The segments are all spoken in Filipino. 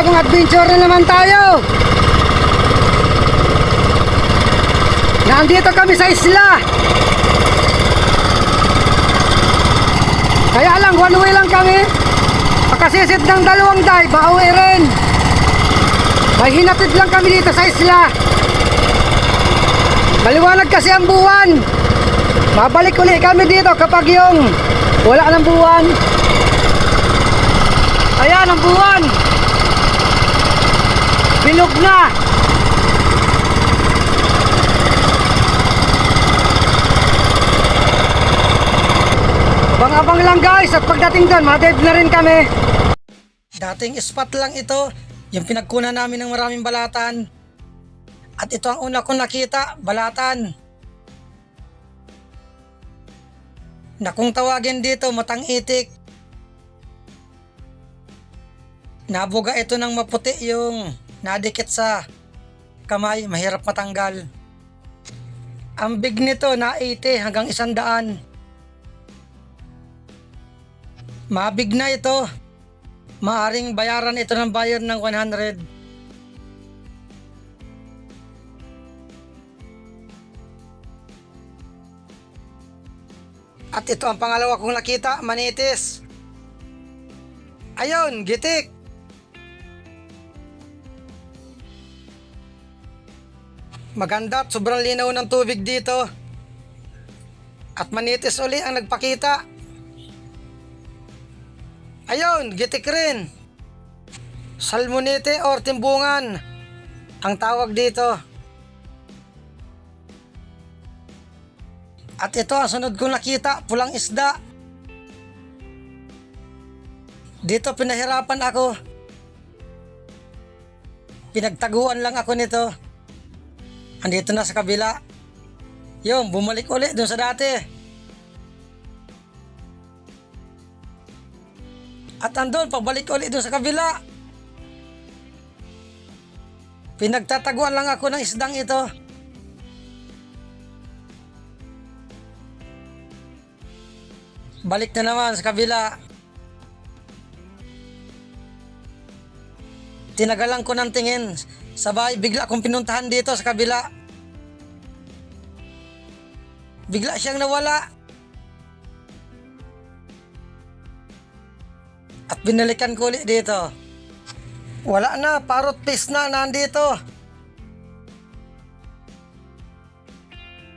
panibagong adventure na naman tayo. Nandito kami sa isla. Kaya lang, one way lang kami. Pakasisid ng dalawang day, pauwi rin. May hinatid lang kami dito sa isla. Maliwanag kasi ang buwan. Babalik uli kami dito kapag yung wala ng buwan. Ayan ang buwan. Bilog na. Abang-abang lang guys at pagdating doon, madive na rin kami. Dating spot lang ito, yung pinagkunan namin ng maraming balatan. At ito ang una kong nakita, balatan. Na kung tawagin dito, matang itik. Nabuga ito ng maputi yung nadikit sa kamay, mahirap matanggal. Ang big nito na 80 hanggang 100. Mabig na ito. Maaring bayaran ito ng bayad ng 100. At ito ang pangalawa kong nakita, manitis. Ayun, gitik. Maganda at sobrang linaw ng tubig dito. At manitis uli ang nagpakita. Ayun, gitik rin. Salmonite or timbungan ang tawag dito. At ito ang sunod kong nakita, pulang isda. Dito pinahirapan ako. Pinagtaguan lang ako nito. Andito na sa kabila. Yung, bumalik ulit dun sa dati. At andun, pabalik ulit dun sa kabila. Pinagtataguan lang ako ng isdang ito. Balik na naman sa kabila. Tinagalan ko ng tingin. Sabay, bigla akong pinuntahan dito sa kabila. Bigla siyang nawala. At binalikan ko ulit dito. Wala na, parot fish na nandito.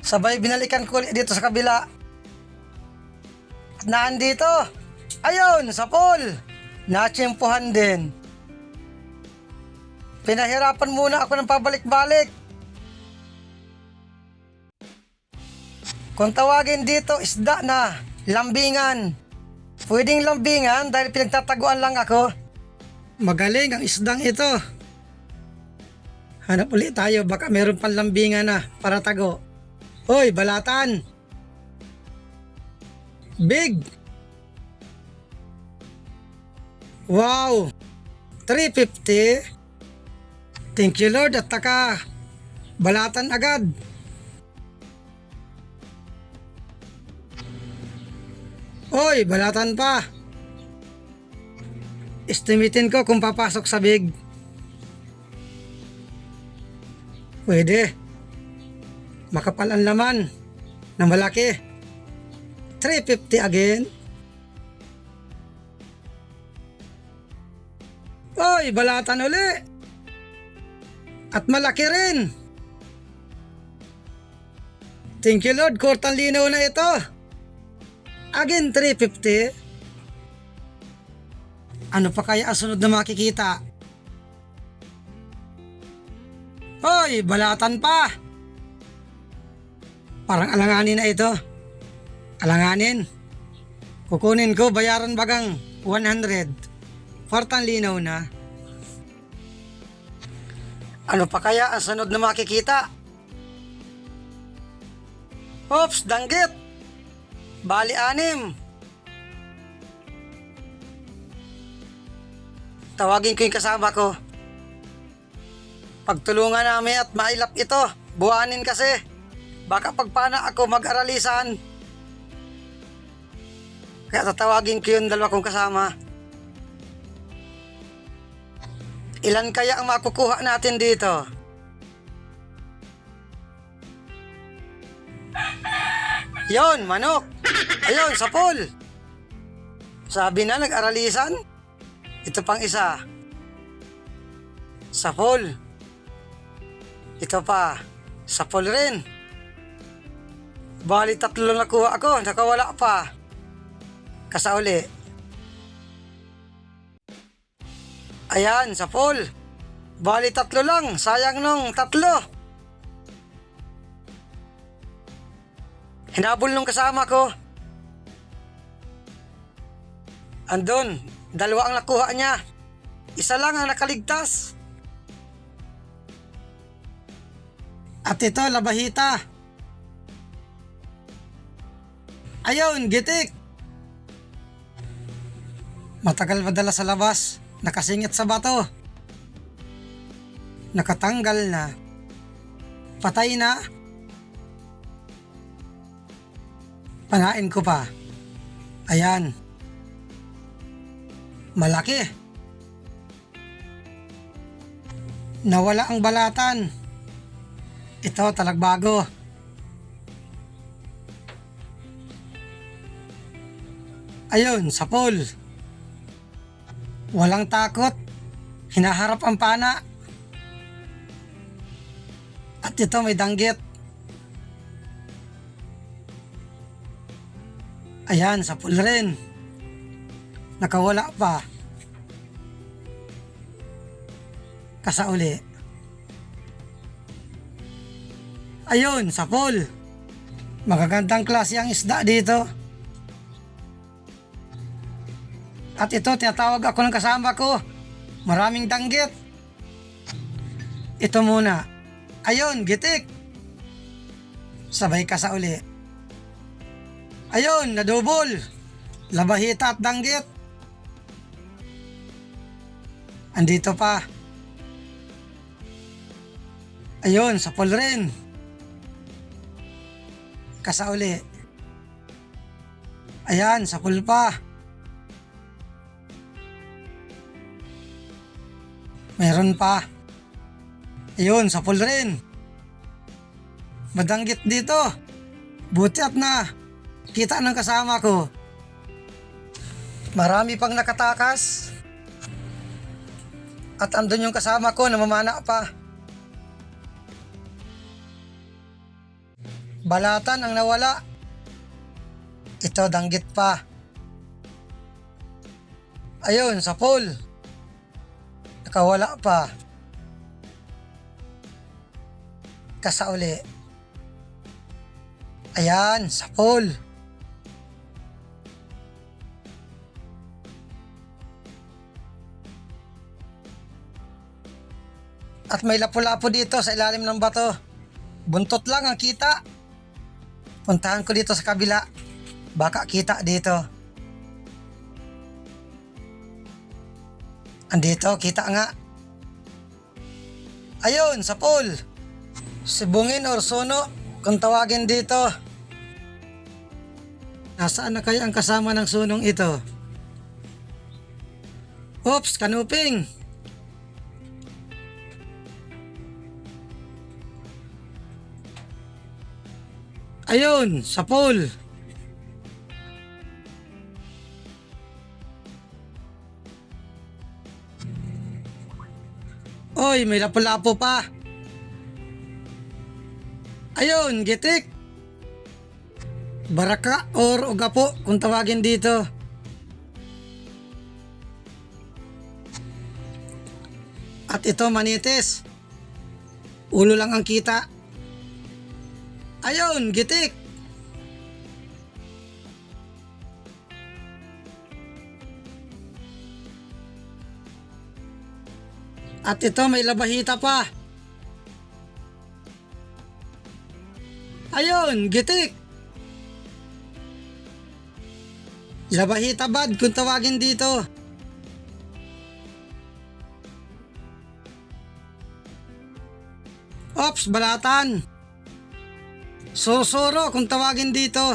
Sabay binalikan ko ulit dito sa kabila. At nandito. Ayun, sa pool. Natsimpuhan din. Pinahirapan muna ako ng pabalik-balik. Kung tawagin dito, isda na. Lambingan. Pwedeng lambingan dahil pinagtataguan lang ako. Magaling ang isdang ito. Hanap ulit tayo, baka meron pang lambingan na para tago. Hoy, balatan! Big! Wow! 350? Thank you Lord at taka balatan agad. Oy, balatan pa. Estimatein ko kung papasok sa big. Pwede. Makapal ang laman na malaki. 350 again. Oy, balatan uli. At malaki rin. Thank you Lord, kurtang linaw na ito. Again, 350. Ano pa kaya ang sunod na makikita? Hoy, balatan pa. Parang alanganin na ito. Alanganin. Kukunin ko, bayaran bagang 100. Kwartang linaw na. Ano pa kaya ang sunod na makikita? Oops, danggit. Bali anim. Tawagin ko yung kasama ko. Pagtulungan namin at mailap ito. Buhanin kasi. Baka pagpana ako mag-aralisan. Kaya tatawagin ko yung dalawa kong kasama. Ilan kaya ang makukuha natin dito? Yon, manok. Ayun, sapol. Sabi na, nag-aralisan. Ito pang isa. Sapol. Ito pa. Sapol rin. Bali tatlo nakuha ako, nakawala pa. Kasauli. Ayan, sapol. Bali tatlo lang, sayang nung tatlo. Hinabol nung kasama ko. Andun, dalawa ang nakuha niya. Isa lang ang nakaligtas. At ito, labahita. Ayun, gitik. Matagal madala sa labas. Nakasingit sa bato. Nakatanggal na. Patay na. Panain ko pa. Ayan. Malaki. Nawala ang balatan. Ito talagbago. Ayun, sapol. Walang takot. Hinaharap ang pana. At ito may danggit. Ayan, sapol rin. Nakawala pa. Kasauli. Ayun, sapol. Magagandang klase ang isda dito. At ito, tinatawag ako ng kasama ko. Maraming danggit. Ito muna. Ayun, gitik. Sabay ka sa uli. Ayun, nadubol. Labahita at danggit. Andito pa. Ayun, sapol rin. Kasauli. Ayan, sapol pa. Meron pa. Ayun, sapol rin. Madanggit dito. Buti at na. Kita ng kasama ko. Marami pang nakatakas. At andun yung kasama ko, namamana pa. Balatan ang nawala. Ito, danggit pa. Ayun, sa pool. Nakawala pa. Kasauli. Ayan, sa pool. At may lapu-lapu dito sa ilalim ng bato. Buntot lang ang kita. Puntahan ko dito sa kabila. Baka kita dito. Andito, kita nga. Ayun, sa pool. Sibungin or suno, kung tawagin dito. Nasaan na kaya ang kasama ng sunong ito? Oops, kanuping. Ayun, sa pool. Oy, may lapo-lapo pa. Ayun, gitik. Baraka or ugapo kung tawagin dito. At ito manitis. Ulo lang ang kita. Ayun, gitik. At ito may labahita pa. Ayun, gitik. Labahita bad kung tawagin dito. Ops, balatan. Susuro kung tawagin dito.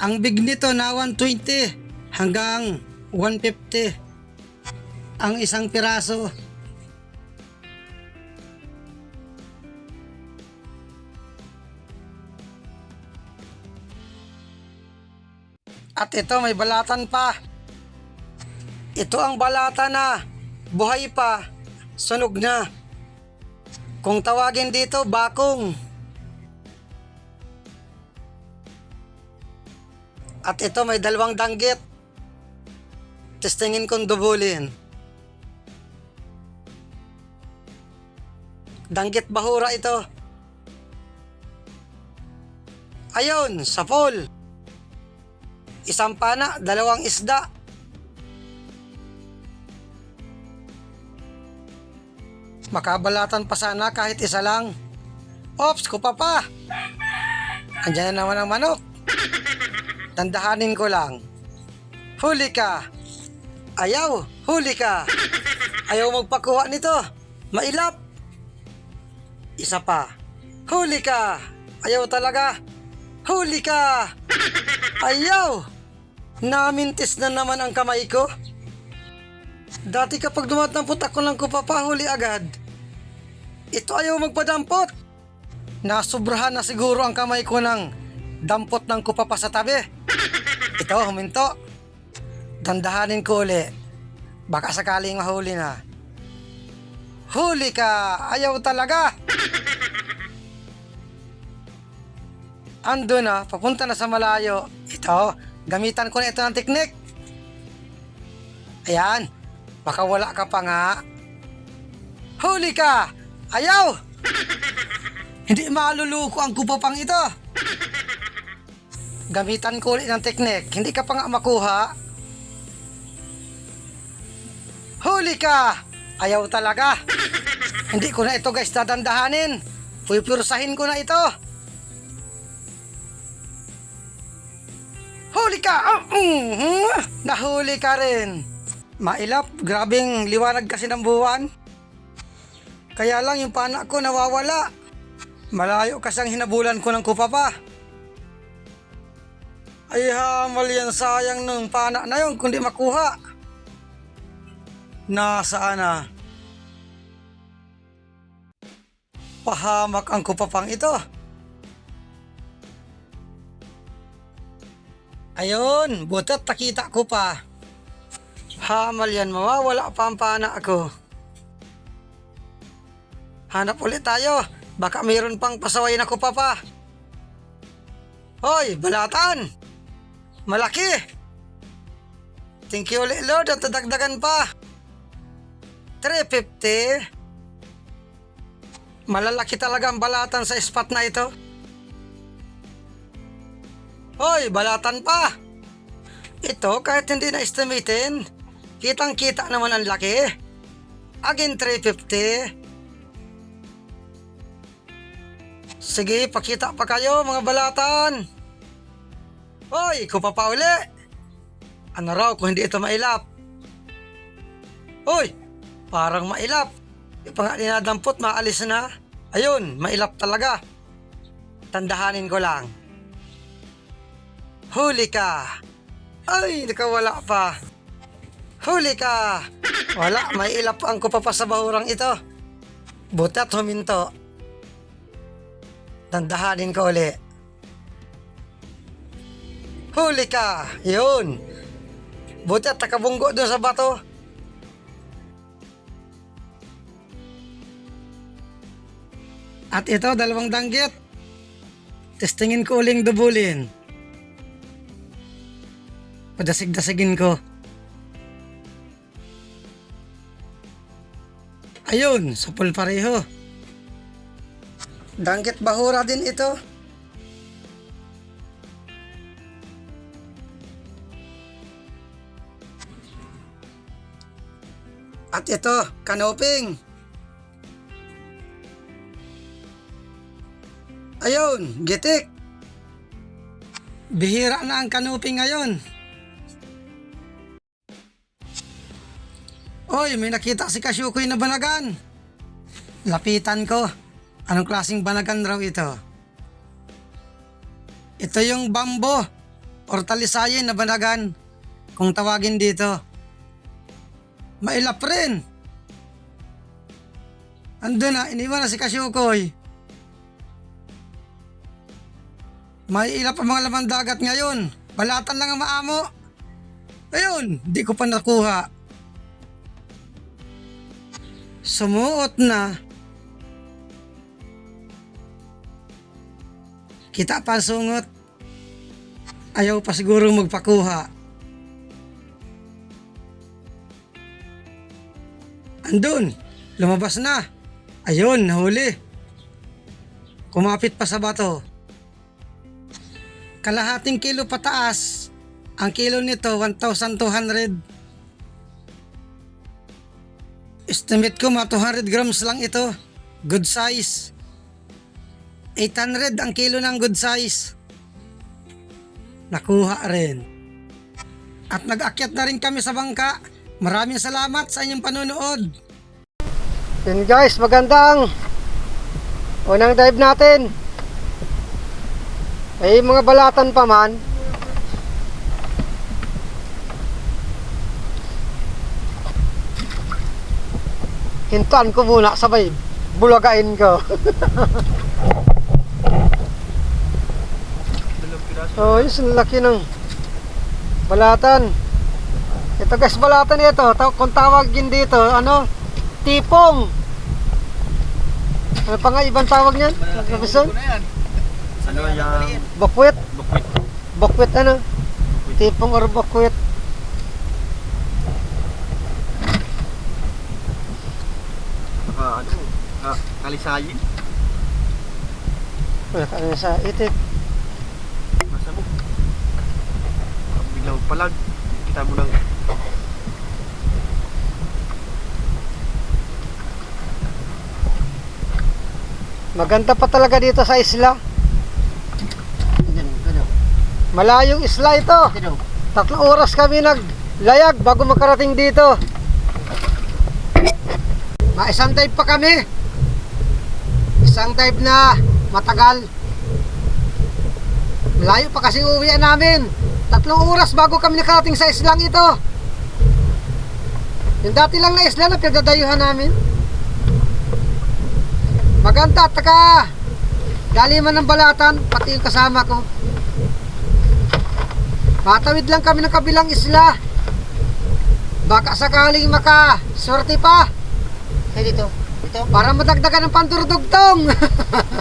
Ang big nito na 120 hanggang 150 ang isang piraso. At ito may balatan pa. Ito ang balata na buhay pa, sunog na. Kung tawagin dito, bakong. At ito may dalawang danggit. Testingin kong dubulin. Danggit bahura ito. Ayun, sa pool. Isang pana, dalawang isda. Makabalatan pa sana kahit isa lang. Ops, kupa pa. Andiyan na naman ang manok. Tandahanin ko lang. Huli ka. Ayaw, huli ka. Ayaw magpakuha nito. Mailap. Isa pa. Huli ka. Ayaw talaga. Huli ka. Ayaw. Namintis na naman ang kamay ko. Dati kapag dumatampot ako ng kupapahuli agad. Ito ayaw magpadampot. Nasubrahan na siguro ang kamay ko ng dampot ng kupapa sa tabi. Ito, huminto. Dandahanin ko uli. Baka sakaling mahuli na. Huli ka! Ayaw talaga! Ando na, papunta na sa malayo. Ito, gamitan ko na ito ng teknik. Ayan, baka wala ka pa nga. Huli ka! Ayaw! Hindi maluluko ang kupapang ito. Gamitan ko ulit ng teknik. Hindi ka pa nga makuha. Huli ka! Ayaw talaga. Hindi ko na ito guys dadandahanin. Pupursahin ko na ito. Huli ka! Ah, mhm. Nahuli ka rin. Mailap, grabing liwanag kasi ng buwan. Kaya lang yung pana ko nawawala. Malayo kasang hinabulan ko ng kupapa. Ay hamal yan sayang nung pana na yun kundi makuha. Na? Pahamak ang kupapang ito. Ayun, butat nakita ko pa. Hamal yan, mawawala pa ang pana ako. Hanap ulit tayo. Baka mayroon pang pasaway na kupapa. Hoy, balatan! Malaki! Thank you ulit, Lord, at dadagdagan pa. 350. Malalaki talaga ang balatan sa spot na ito. Hoy, balatan pa! Ito, kahit hindi na estimatein, kitang kita naman ang laki. Again, 350. Sige, pakita pa kayo mga balatan. Hoy, kupa pa uli. Ano raw kung hindi ito mailap? Hoy, parang mailap. Di pa nga dinadampot, maalis na. Ayun, mailap talaga. Tandahanin ko lang. Huli ka. Ay, nakawala pa. Huli ka. Wala, may ilap ang kupa pa sa bahurang ito. Butat huminto. Tandahanin ko uli. Huli ka! Yun! Buti at nakabunggo doon sa bato. At ito, dalawang danggit. Testingin ko uling dubulin. Padasig-dasigin ko. Ayun, sapul pareho. Danggit bahura din ito. At ito, kanoping. Ayun, gitik. Bihira na ang kanoping ngayon. Oy, may nakita si Kasyukoy na banagan. Lapitan ko. Anong klaseng banagan raw ito? Ito yung bambo or talisayin na banagan. kung tawagin dito. Mailap rin. Andun na, iniwan na si Kasyukoy. May ilap ang mga laman dagat ngayon. Balatan lang ang maamo. Ayun, di ko pa nakuha. Sumuot na. Kita pa sungot. Ayaw pa siguro magpakuha. Andun, lumabas na. Ayun, nahuli. Kumapit pa sa bato. Kalahating kilo pataas. Ang kilo nito, 1,200. Estimate ko, mga 200 grams lang ito. Good size. 800 ang kilo ng good size. Nakuha rin. At nag-akyat na rin kami sa bangka. Maraming salamat sa inyong panonood. Yun guys, magandang unang dive natin. May mga balatan pa man. Hintuan ko muna sabay bulagain ko. oh, yun laki ng balatan. Ito guys, balatan ito. Kung tawagin dito, ano? Tipong. Ano pa nga ibang tawag niyan? Profesor? Ano yung Bakwet. bukwit? Bakwet ano? Tipong or bakwet. Saka ano? Ah, kalisayin? Wala ka na sa itik. Masa mo? Biglang palag. Kita mo ng Maganda pa talaga dito sa isla. Malayong isla ito. Tatlong oras kami naglayag bago makarating dito. Maisang dive pa kami. Isang dive na matagal. Malayo pa kasi uwian namin. Tatlong oras bago kami nakarating sa islang ito. Yung dati lang na isla na pinagdadayuhan namin. Maganda at taka daliman ng balatan, pati yung kasama ko. Matawid lang kami ng kabilang isla. Baka sakaling maka sorti pa. Ay, dito. Dito. Para madagdagan ng pandurdugtong.